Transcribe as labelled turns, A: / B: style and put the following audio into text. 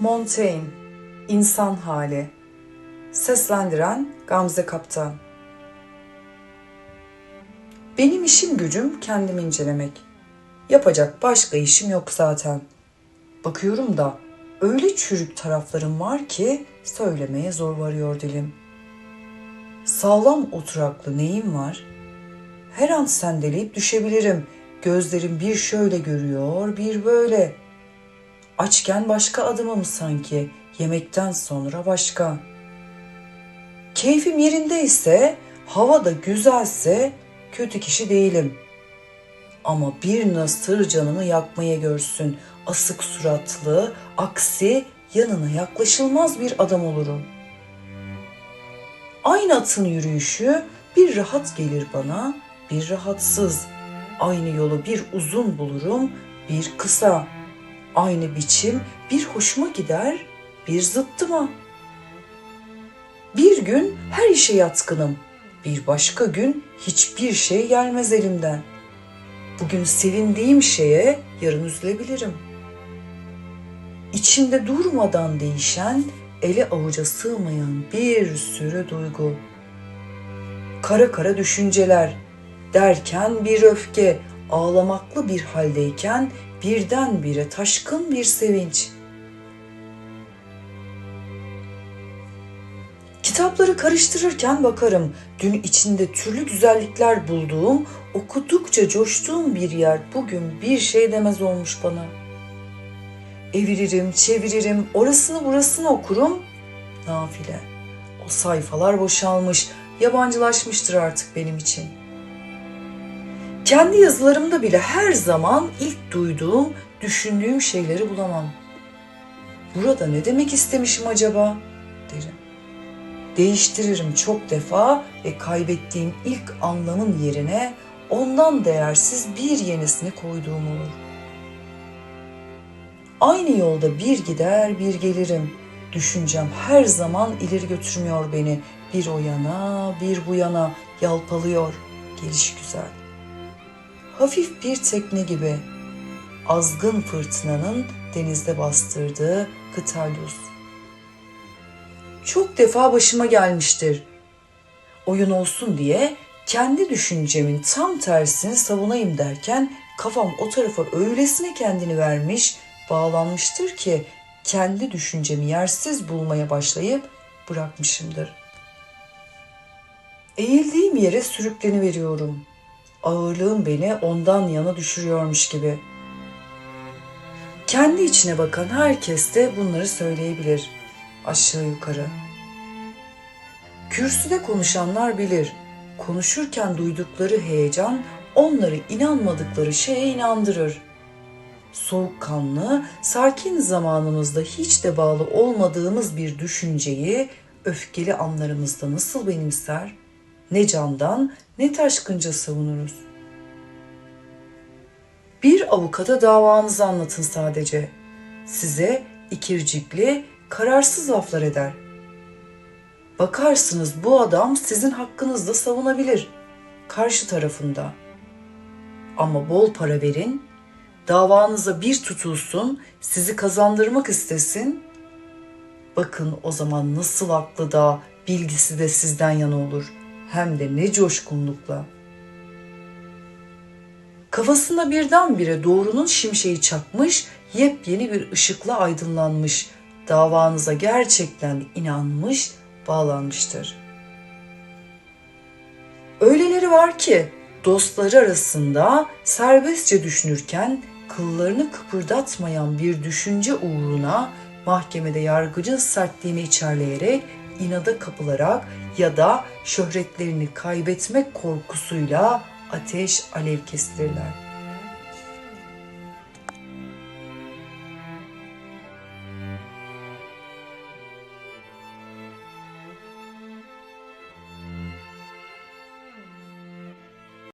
A: Montaigne İnsan Hali Seslendiren Gamze Kaptan Benim işim gücüm kendimi incelemek. Yapacak başka işim yok zaten. Bakıyorum da öyle çürük taraflarım var ki söylemeye zor varıyor dilim. Sağlam oturaklı neyim var? Her an sendeleyip düşebilirim. Gözlerim bir şöyle görüyor, bir böyle. Açken başka adımım sanki, yemekten sonra başka. Keyfim yerindeyse, hava da güzelse kötü kişi değilim. Ama bir nasır canımı yakmaya görsün, asık suratlı, aksi yanına yaklaşılmaz bir adam olurum. Aynı atın yürüyüşü bir rahat gelir bana, bir rahatsız. Aynı yolu bir uzun bulurum, bir kısa. Aynı biçim bir hoşuma gider, bir zıttıma. Bir gün her işe yatkınım. Bir başka gün hiçbir şey gelmez elimden. Bugün sevindiğim şeye yarın üzülebilirim. İçimde durmadan değişen, ele avuca sığmayan bir sürü duygu. Kara kara düşünceler, derken bir öfke, ağlamaklı bir haldeyken birdenbire taşkın bir sevinç. Kitapları karıştırırken bakarım. Dün içinde türlü güzellikler bulduğum, okudukça coştuğum bir yer bugün bir şey demez olmuş bana. Eviririm, çeviririm, orasını burasını okurum. Nafile. O sayfalar boşalmış, yabancılaşmıştır artık benim için. Kendi yazılarımda bile her zaman ilk duyduğum, düşündüğüm şeyleri bulamam. Burada ne demek istemişim acaba? derim. Değiştiririm çok defa ve kaybettiğim ilk anlamın yerine ondan değersiz bir yenisini koyduğum olur. Aynı yolda bir gider bir gelirim. Düşüncem her zaman ileri götürmüyor beni. Bir o yana bir bu yana yalpalıyor. Geliş güzel. Hafif bir tekne gibi. Azgın fırtınanın denizde bastırdığı kıtalyus. Çok defa başıma gelmiştir. Oyun olsun diye kendi düşüncemin tam tersini savunayım derken kafam o tarafa öylesine kendini vermiş, bağlanmıştır ki kendi düşüncemi yersiz bulmaya başlayıp bırakmışımdır. Eğildiğim yere sürükleni veriyorum. Ağırlığım beni ondan yana düşürüyormuş gibi. Kendi içine bakan herkes de bunları söyleyebilir. Aşağı yukarı. Kürsüde konuşanlar bilir. Konuşurken duydukları heyecan onları inanmadıkları şeye inandırır soğukkanlı, sakin zamanımızda hiç de bağlı olmadığımız bir düşünceyi öfkeli anlarımızda nasıl benimser, ne candan ne taşkınca savunuruz. Bir avukata davanızı anlatın sadece. Size ikircikli, kararsız laflar eder. Bakarsınız bu adam sizin hakkınızda savunabilir, karşı tarafında. Ama bol para verin, davanıza bir tutulsun, sizi kazandırmak istesin. Bakın o zaman nasıl aklı da bilgisi de sizden yana olur. Hem de ne coşkunlukla. Kafasında birdenbire doğrunun şimşeği çakmış, yepyeni bir ışıkla aydınlanmış. Davanıza gerçekten inanmış, bağlanmıştır. Öyleleri var ki dostları arasında serbestçe düşünürken kıllarını kıpırdatmayan bir düşünce uğruna mahkemede yargıcın sertliğini içerleyerek inada kapılarak ya da şöhretlerini kaybetmek korkusuyla ateş alev kestirirler.